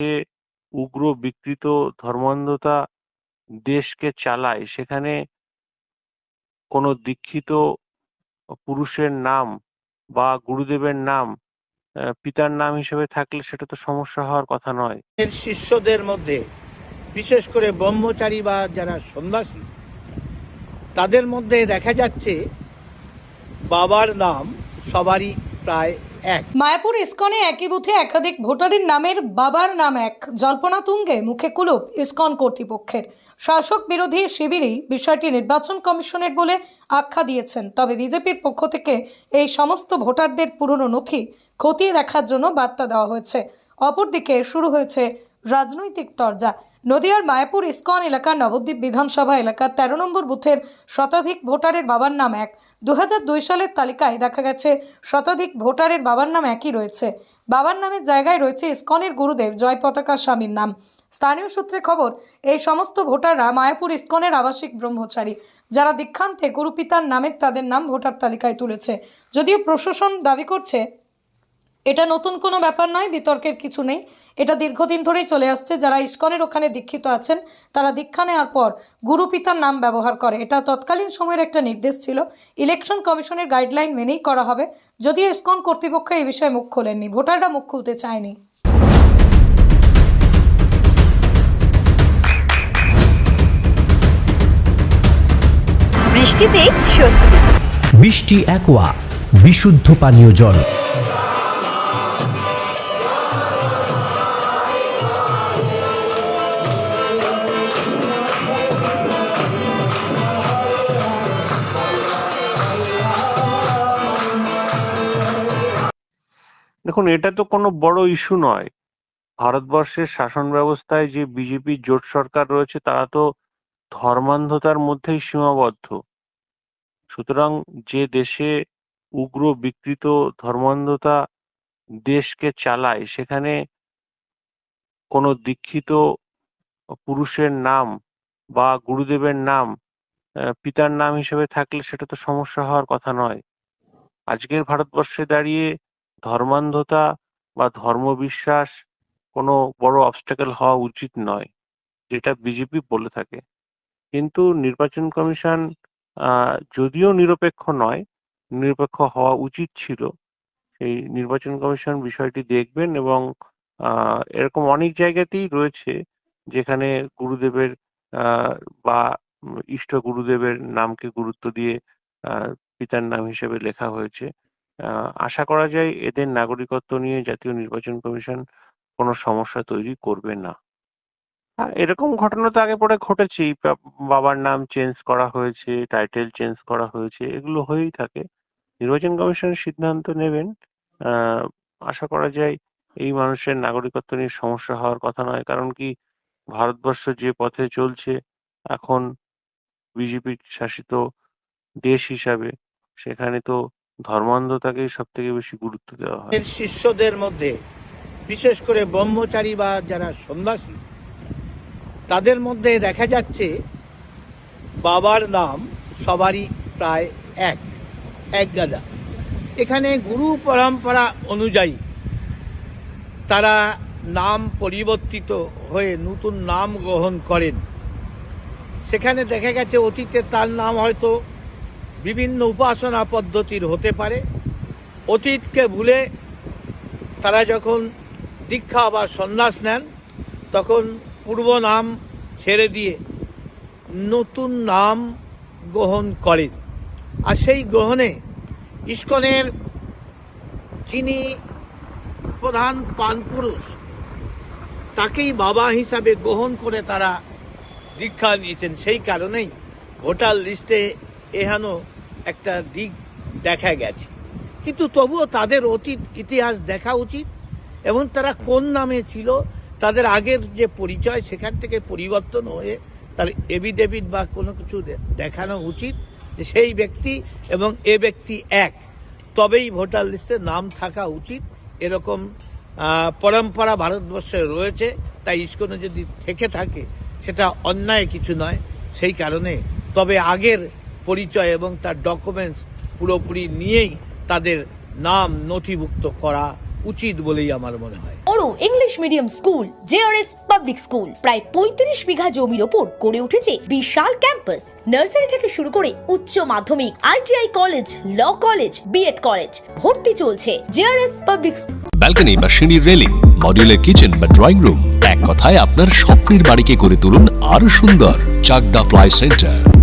যে উগ্র বিকৃত ধর্মান্ধতা দেশকে চালায়, সেখানে কোনো দীক্ষিত পুরুষের নাম বা গুরুদেবের নাম পিতার নাম হিসেবে থাকলে সেটা তো সমস্যা হওয়ার কথা নয়। এর শিষ্যদের মধ্যে, বিশেষ করে ব্রহ্মচারী বা যারা সন্ন্যাসী, তাদের মধ্যে দেখা যাচ্ছে বাবার নাম সবারই প্রায় এক। মায়াপুর ইস্কনে একই বুথে একাধিক ভোটারের নামের বাবার নাম এক। জল্পনা তুঙ্গে মুখে কুলুপ ইস্কন কর্তৃপক্ষের। শাসক বিরোধী শিবিরই বিষয়টি নির্বাচন কমিশনের বলে আখ্যা দিয়েছেন। তবে বিজেপির পক্ষ থেকে এই সমস্ত ভোটারদের পুরনো নথি খতিয়ে দেখার জন্য বার্তা দেওয়া হয়েছে। অপরদিকে শুরু হয়েছে রাজনৈতিক তরজা। নদিয়ার মায়াপুর ইস্কন এলাকার নবদ্বীপ বিধানসভা এলাকার তেরো নম্বর বুথের শতাধিক ভোটারের বাবার নাম এক। দু সালের তালিকায় দেখা গেছে, শতাধিক ভোটারের বাবার নাম একই রয়েছে। বাবার নামের জায়গায় রয়েছে ইস্কনের গুরুদেব জয় পতাকা স্বামীর নাম। স্থানীয় সূত্রে খবর, এই সমস্ত ভোটাররা মায়াপুর ইস্কনের আবাসিক ব্রহ্মচারী, যারা দীক্ষান্তে গুরুপিতার নামের তাদের নাম ভোটার তালিকায় তুলেছে। যদিও প্রশাসন দাবি করছে এটা নতুন কোনো ব্যাপার নয় বিতর্কের কিছু নেই। এটা দীর্ঘদিন ধরেই চলে আসছে। যারা ইস্কনের ওখানে দীক্ষিত আছেন তারা দীক্ষা নেওয়ার পর গুরু পিতার নাম ব্যবহার করে। এটা তৎকালীন সময়ের একটা নির্দেশ ছিল। ইলেকশন কমিশনের গাইডলাইন মেনেই করা হবে। যদিও ইস্কন কর্তৃপক্ষ এই বিষয়ে মুখ খোলেননি। ভোটাররা মুখ খুলতে চায়নি। বৃষ্টিতে স্বস্তি। বৃষ্টি অ্যাকোয়া বিশুদ্ধ পানীয় জল। দেখুন, এটা তো কোনো বড় ইস্যু নয়। ভারতবর্ষের শাসন ব্যবস্থায় যে বিজেপি জোট সরকার রয়েছে, তারা তো ধর্মান্ধতার মধ্যেই সীমাবদ্ধ। সুতরাং যে দেশে উগ্র বিকৃত ধর্মান্ধতা দেশকে চালায়, সেখানে কোনো দীক্ষিত পুরুষের নাম বা গুরুদেবের নাম পিতার নাম হিসেবে থাকলে সেটা তো সমস্যা হওয়ার কথা নয়। আজকের ভারতবর্ষে দাঁড়িয়ে ধর্মান্ধতা বা ধর্মবিশ্বাস কোনো বড় অবস্টাকেল হওয়া উচিত নয়, যেটা বিজেপি বলে থাকে। কিন্তু নির্বাচন কমিশন যদিও নিরপেক্ষ নয়, নিরপেক্ষ হওয়া উচিত ছিল। সেই নির্বাচন কমিশন বিষয়টি দেখবেন এবং এরকম অনেক জায়গাতেই রয়েছে যেখানে গুরুদেবের বা ইষ্ট গুরুদেবের নামকে গুরুত্ব দিয়ে পিতার নাম হিসেবে লেখা হয়েছে। আশা করা যায় এদের নাগরিকত্ব নিয়ে জাতীয় নির্বাচন কমিশন কোনো সমস্যা তৈরি করবে না। এরকম ঘটনা তো আগে পরে ঘটেছেই। বাবার নাম চেঞ্জ করা হয়েছে, টাইটেল চেঞ্জ করা হয়েছে, এগুলো হয়েই থাকে। নির্বাচন কমিশন সিদ্ধান্ত নেবেন। আশা করা যায় এই মানুষের নাগরিকত্ব নিয়ে সমস্যা হওয়ার কথা নয়। কারণ কি ভারতবর্ষ যে পথে চলছে, এখন বিজেপি শাসিত দেশ হিসাবে, সেখানে তো ধর্মান্ধতাকেই সব থেকে বেশি গুরুত্ব দেওয়া হয়। শিষ্যদের মধ্যে, বিশেষ করে ব্রহ্মচারী বা যারা সন্ন্যাসী, তাদের মধ্যে দেখা যাচ্ছে বাবার নাম সবারই প্রায় এক এক গাদা। এখানে গুরু পরম্পরা অনুযায়ী তারা নাম পরিবর্তিত হয়ে নতুন নাম গ্রহণ করেন। সেখানে দেখা গেছে অতীতে তার নাম হয়তো বিভিন্ন উপাসনা পদ্ধতির হতে পারে। অতীতকে ভুলে তারা যখন দীক্ষা বা সন্ন্যাস নেন, তখন পূর্ব নাম ছেড়ে দিয়ে নতুন নাম গ্রহণ করেন। আর সেই গ্রহণে ইস্কনের যিনি প্রধান পানপুরুষ, তাকেই বাবা হিসাবে গ্রহণ করে তারা দীক্ষা নিয়েছেন। সেই কারণেই ভোটার লিস্টে এহেন একটা দিক দেখা গেছে। কিন্তু তবুও তাদের অতীত, ইতিহাস দেখা উচিত এবং তারা কোন নামে ছিল, তাদের আগের যে পরিচয় সেখান থেকে পরিবর্তন হয়ে তার এভিডেভিট বা কোনো কিছু দেখানো উচিত যে সেই ব্যক্তি এবং এ ব্যক্তি এক। তবেই ভোটার লিস্টে নাম থাকা উচিত। এরকম পরম্পরা ভারতবর্ষে রয়েছে, তাই ইস্কনে যদি থেকে থাকে, সেটা অন্যায় কিছু নয়। সেই কারণে তবে আগের পরিচয় এবং তার ডকুমেন্টস পুরোপুরি নিয়েই তাদের নাম নথিভুক্ত করা উচিত বলেই আমার মনে হয়। বড় English medium school JRS public school প্রায় পঁয়ত্রিশ বিঘা জমির ওপর গড়ে উঠেছে বিশাল ক্যাম্পাস নার্সারি থেকে শুরু করে উচ্চ মাধ্যমিক ITI college law college BEd college ভর্তি চলছে জেআরএস পাবলিক ব্যালকনি বা সিঁড়ির রেলিং মডিউলার কিচেন বা ড্রয়িং রুম এক কথায় আপনার স্বপ্নের বাড়িকে করে তুলুন আরও সুন্দর Chakdah ply centre.